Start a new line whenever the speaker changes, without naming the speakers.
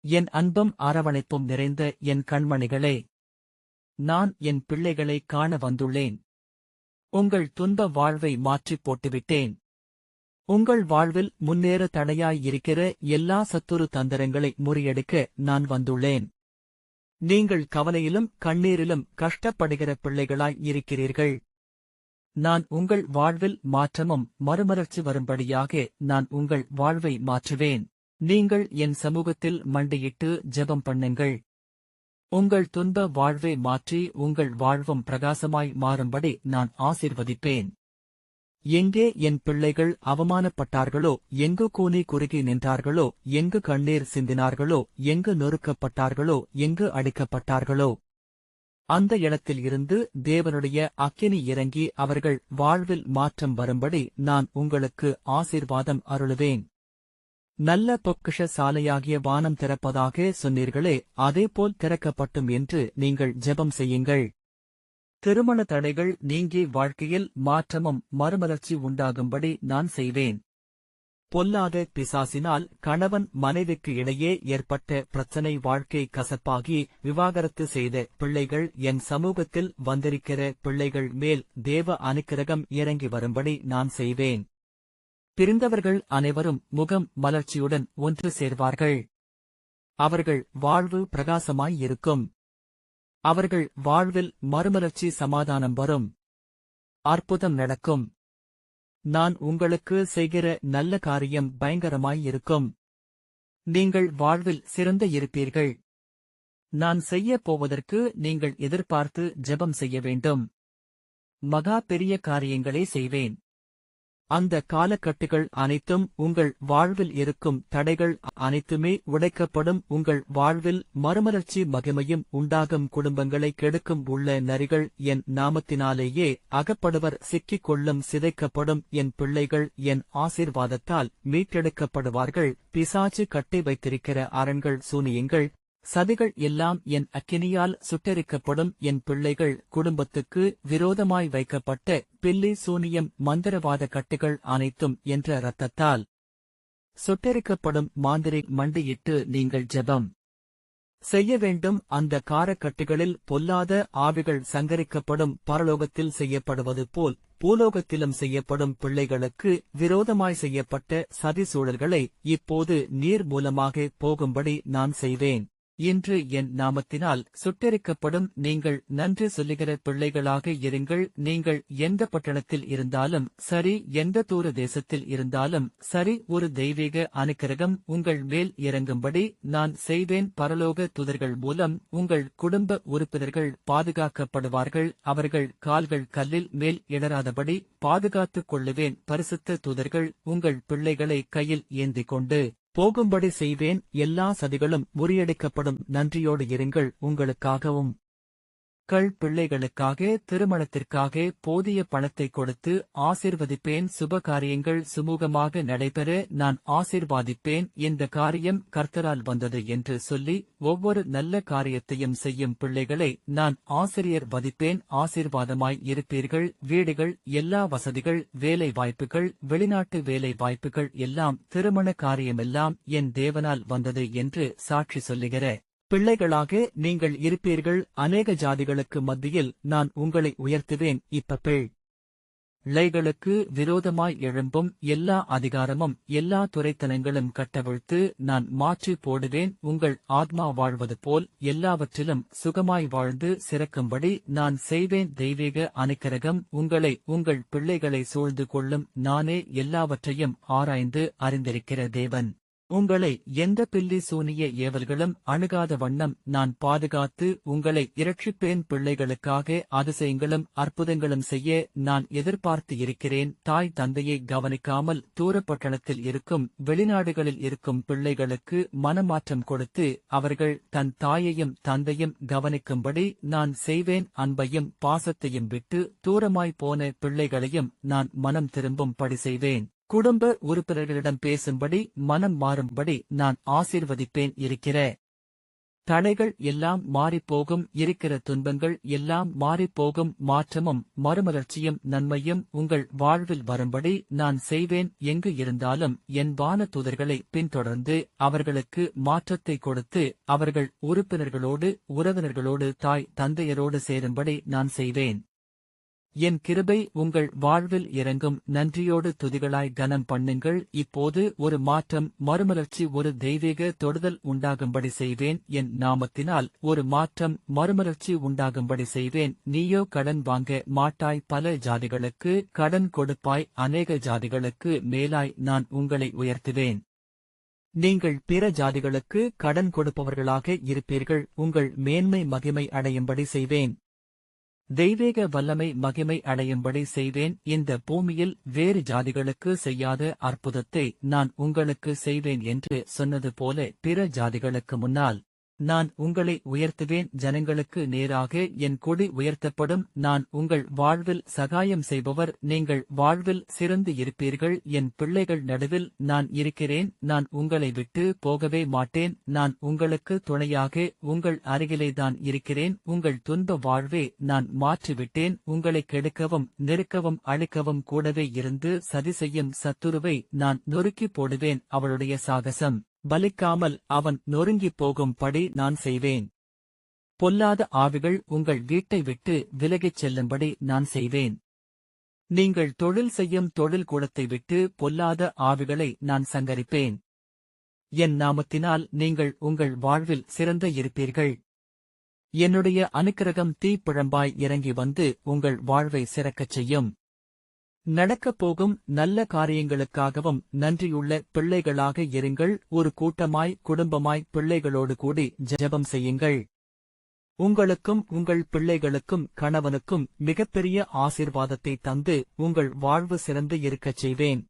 என் அன்பும் அரவணைப்பும் நிறைந்த என் கண்மணிகளே நான் என் பிள்ளைகளை காண வந்துள்ளேன். உங்கள் துன்ப வாழ்வை மாற்றிப் போட்டுவிட்டேன். உங்கள் வாழ்வில் முன்னேற தடையாயிருக்கிற எல்லா சத்துரு தந்திரங்களை முறியடிக்க நான் வந்துள்ளேன். நீங்கள் கவலையிலும் கண்ணீரிலும் கஷ்டப்படுகிற பிள்ளைகளாய் இருக்கிறீர்கள். நான் உங்கள் வாழ்வில் மாற்றமும் மறுமலர்ச்சி வரும்படியாக நான் உங்கள் வாழ்வை மாற்றுவேன். நீங்கள் என் சமூகத்தில் மண்டியிட்டு ஜெபம் பண்ணுங்கள். உங்கள் துன்ப வாழ்வை மாற்றி உங்கள் வாழ்வும் பிரகாசமாய் மாறும்படி நான் ஆசிர்வதிப்பேன். எங்கே என் பிள்ளைகள் அவமானப்பட்டார்களோ எங்கு கூனி குறுகி நின்றார்களோ எங்கு கண்ணீர் சிந்தினார்களோ எங்கு நொறுக்கப்பட்டார்களோ எங்கு அடிக்கப்பட்டார்களோ. அந்த இடத்தில் இருந்து தேவனுடைய அக்கினி இறங்கி அவர்கள் வாழ்வில் மாற்றம் வரும்படி நான் உங்களுக்கு ஆசீர்வாதம் அருளுவேன். நல்ல பொக்கிஷ சாலையாகிய வானம் திறப்பதாக சொன்னீர்களே அதேபோல் திறக்கப்பட்டும் என்று நீங்கள் ஜெபம் செய்யுங்கள். திருமண தடைகள் நீங்கி வாழ்க்கையில் மாற்றமும் மறுமலர்ச்சி உண்டாகும்படி நான் செய்வேன். பொல்லாத பிசாசினால் கணவன் மனைவிக்கு இடையே ஏற்பட்ட பிரச்சனை வாழ்க்கை கசப்பாகி விவாகரத்து செய்த பிள்ளைகள் என் சமூகத்தில் வந்திருக்கிற பிள்ளைகள் மேல் தேவ அனுக்கிரகம் இறங்கி வரும்படி நான் செய்வேன். பிரிந்தவர்கள் அனைவரும் முகம் மலர்ச்சியுடன் ஒன்று சேர்வார்கள். அவர்கள் வாழ்வு பிரகாசமாய் இருக்கும். அவர்கள் வாழ்வில் மறுமலர்ச்சி சமாதானம் வரும். அற்புதம் நடக்கும். நான் உங்களுக்கு செய்கிற நல்ல காரியம் பயங்கரமாய் இருக்கும். நீங்கள் வாழ்வில் சிறந்த இருப்பீர்கள். நான் செய்யப் போவதற்கு நீங்கள் எதிர்பார்த்து ஜெபம் செய்ய வேண்டும். மகா பெரிய காரியங்களே செய்வேன். அந்த காலக்கட்டுகள் அனைத்தும் உங்கள் வாழ்வில் இருக்கும் தடைகள் அனைத்துமே உடைக்கப்படும் உங்கள் வாழ்வில் மறுமலர்ச்சி மகிமையும் உண்டாகும் குடும்பங்களை கெடுக்கும் உள்ள நரிகள் என் நாமத்தினாலேயே அகப்படுவர் சிக்கிக் கொள்ளும் சிதைக்கப்படும் என் பிள்ளைகள் என் ஆசீர்வாதத்தால் மீட்டெடுக்கப்படுவார்கள். பிசாச்சு கட்டி வைத்திருக்கிற அரண்கள் சூனியங்கள் சதிகள் எல்லாம் என் அக்கினியால் சுட்டெரிக்கப்படும் என் பிள்ளைகள் குடும்பத்துக்கு விரோதமாய் வைக்கப்பட்ட பில்லி சூனியம் மந்திரவாத கட்டுகள் அனைத்தும் என்ற இரத்தத்தால் சுட்டெரிக்கப்படும் மாந்திரி மண்டியிட்டு நீங்கள் ஜெபம் செய்ய வேண்டும். அந்த காரக்கட்டுகளில் பொல்லாத ஆவிகள் சங்கரிக்கப்படும் பரலோகத்தில் செய்யப்படுவது போல் பூலோகத்திலும் செய்யப்படும் பிள்ளைகளுக்கு விரோதமாய் செய்யப்பட்ட சதி சூழல்களை இப்போது நீர் மூலமாக போகும்படி நான் செய்வேன். இன்று என் நாமத்தினால் சுட்டெரிக்கப்படும் நீங்கள் நன்றி சொல்லுகிற பிள்ளைகளாக இருங்கள். நீங்கள் எந்த பட்டணத்தில் இருந்தாலும் சரி எந்த தூர தேசத்தில் இருந்தாலும் சரி ஒரு தெய்வீக அனுக்கிரகம் உங்கள் மேல் இறங்கும்படி நான் செய்வேன். பரலோக துதர்கள் மூலம் உங்கள் குடும்ப உறுப்பினர்கள் பாதுகாக்கப்படுவார்கள். அவர்கள் கால்கள் கல்லில் மேல் இடராதபடி பாதுகாத்துக் கொள்ளுவேன். பரிசுத்த துதர்கள் உங்கள் பிள்ளைகளை கையில் ஏந்திக் கொண்டு போகும்படி செய்வேன். எல்லா சதிகளும் முறியடிக்கப்படும். நன்றியோடு இருங்கள். உங்களுக்காகவும். கள் பிள்ளைகளுக்காக திருமணத்திற்காக போதிய பணத்தை கொடுத்து ஆசிர்வதிப்பேன். சுப காரியங்கள் சுமூகமாக நடைபெற நான் ஆசிர்வாதிப்பேன். இந்த காரியம் கர்த்தரால் வந்தது என்று சொல்லி ஒவ்வொரு நல்ல காரியத்தையும் செய்யும் பிள்ளைகளை நான் ஆசிரியர் வதிப்பேன். ஆசீர்வாதமாய் இருப்பீர்கள். வீடுகள் எல்லா வசதிகள் வேலை வாய்ப்புகள் வெளிநாட்டு வேலை வாய்ப்புகள் எல்லாம் திருமண காரியமெல்லாம் என் தேவனால் வந்தது என்று சாட்சி சொல்லுகிற பிள்ளைகளாக நீங்கள் இருப்பீர்கள். அநேக ஜாதிகளுக்கு மத்தியில் நான் உங்களை உயர்த்துவேன். இப்ப பிள் ளைகளுக்கு விரோதமாய் எழும்பும் எல்லா அதிகாரமும் எல்லா துறைத்தனங்களும் கட்டவிழ்த்து நான் மாற்றி போடுவேன். உங்கள் ஆத்மா வாழ்வது போல் எல்லாவற்றிலும் சுகமாய் வாழ்ந்து சிறக்கும்படி நான் செய்வேன். தெய்வீக அனுக்கிரகம் உங்களை உங்கள் பிள்ளைகளை சூழ்ந்து கொள்ளும். நானே எல்லாவற்றையும் ஆராய்ந்து அறிந்திருக்கிற தேவன். உங்களை எந்த பில்லி சூனிய ஏவல்களும் அணுகாத வண்ணம் நான் பாதுகாத்து உங்களை இரட்சிப்பேன் பிள்ளைகளுக்காக அதிசயங்களும் அற்புதங்களும் செய்ய நான் எதிர்பார்த்து இருக்கிறேன். தாய் தந்தையை கவனிக்காமல் தூரப்பட்டணத்தில் இருக்கும் வெளிநாடுகளில் இருக்கும் பிள்ளைகளுக்கு மனமாற்றம் கொடுத்து அவர்கள் தன் தாயையும் தந்தையும் கவனிக்கும்படி நான் செய்வேன். அன்பையும் பாசத்தையும் விட்டு தூரமாய் போன பிள்ளைகளையும் நான் மனம் திரும்பும் படி செய்வேன். குடும்ப உறுப்பினர்களிடம் பேசும்படி மனம் மாறும்படி நான் ஆசீர்வதிப்பேன் இருக்கிற. தடைகள் எல்லாம் மாறிப்போகும் இருக்கிற துன்பங்கள் எல்லாம் மாறிப்போகும் மாற்றமும் மறுமலர்ச்சியும் நன்மையும் உங்கள் வாழ்வில் வரும்படி நான் செய்வேன். எங்கு இருந்தாலும் என் வான தூதர்களை பின்தொடர்ந்து அவர்களுக்கு மாற்றத்தை கொடுத்து அவர்கள் உறுப்பினர்களோடு உறவினர்களோடு தாய் தந்தையரோடு சேரும்படி நான் செய்வேன். என் கிருபை உங்கள் வாழ்வில் இறங்கும். நன்றியோடு துதிகளாய் கனம் பண்ணுங்கள். இப்போது ஒரு மாற்றம் மறுமலர்ச்சி ஒரு தெய்வீக தொடுதல் உண்டாகும்படி செய்வேன். என் நாமத்தினால் ஒரு மாற்றம் மறுமலர்ச்சி உண்டாகும்படி செய்வேன். நீயோ கடன் வாங்க மாட்டாய். பல ஜாதிகளுக்கு கடன் கொடுப்பாய். அநேக ஜாதிகளுக்கு மேலாய் நான் உங்களை உயர்த்துவேன். நீங்கள் பிற ஜாதிகளுக்கு கடன் கொடுப்பவர்களாக இருப்பீர்கள். உங்கள் மேன்மை மகிமை அடையும்படி செய்வேன். தெய்வீக வல்லமை மகிமை அடையும்படி செய்வேன். இந்த பூமியில் வேறு ஜாதிகளுக்கு செய்யாத அற்புதத்தை நான் உங்களுக்கு செய்வேன் என்று சொன்னது போல பிற ஜாதிகளுக்கு முன்னால் நான் உங்களை உயர்த்துவேன் ஜனங்களுக்கு நேராக என் கொடி உயர்த்தப்படும். நான் உங்கள் வாழ்வில் சகாயம் செய்பவர் நீங்கள் வாழ்வில் சிறந்து இருப்பீர்கள். என் பிள்ளைகள் நடுவில் நான் இருக்கிறேன் நான் உங்களை விட்டு போகவே மாட்டேன். நான் உங்களுக்கு துணையாக உங்கள் அருகிலேதான் இருக்கிறேன். உங்கள் துன்ப வாழ்வே நான் மாற்றிவிட்டேன். உங்களை கெடுக்கவும் நெருக்கவும் அழிக்கவும் கூடவே இருந்து சதி செய்யும் சத்துருவை நான் நொறுக்கி போடுவேன். அவளுடைய சாகசம். பலிக்காமல் அவன் நொறுங்கிப் போகும்படி நான் செய்வேன். பொல்லாத ஆவிகள் உங்கள் வீட்டை விட்டு விலகிச் செல்லும்படி நான் செய்வேன். நீங்கள் தொழில் செய்யும் தொழில் கூடத்தை விட்டு பொல்லாத ஆவிகளை நான் சங்கரிப்பேன். என் நாமத்தினால் நீங்கள் உங்கள் வாழ்வில் சிறந்த இருப்பீர்கள். என்னுடைய அனுக்கிரகம் தீப்பிழம்பாய் இறங்கி வந்து உங்கள் வாழ்வை சிறக்கச் செய்யும். நடக்கப் போகும் நல்ல காரியங்களுக்காகவும் நன்றியுள்ள பிள்ளைகளாக இருங்கள். ஒரு கூட்டமாய் குடும்பமாய் பிள்ளைகளோடு கூடி ஜெபம் செய்யுங்கள். உங்களுக்கும் உங்கள் பிள்ளைகளுக்கும் கணவனுக்கும் மிகப்பெரிய ஆசிர்வாதத்தை தந்து உங்கள் வாழ்வு சிறந்து இருக்கச் செய்வேன்.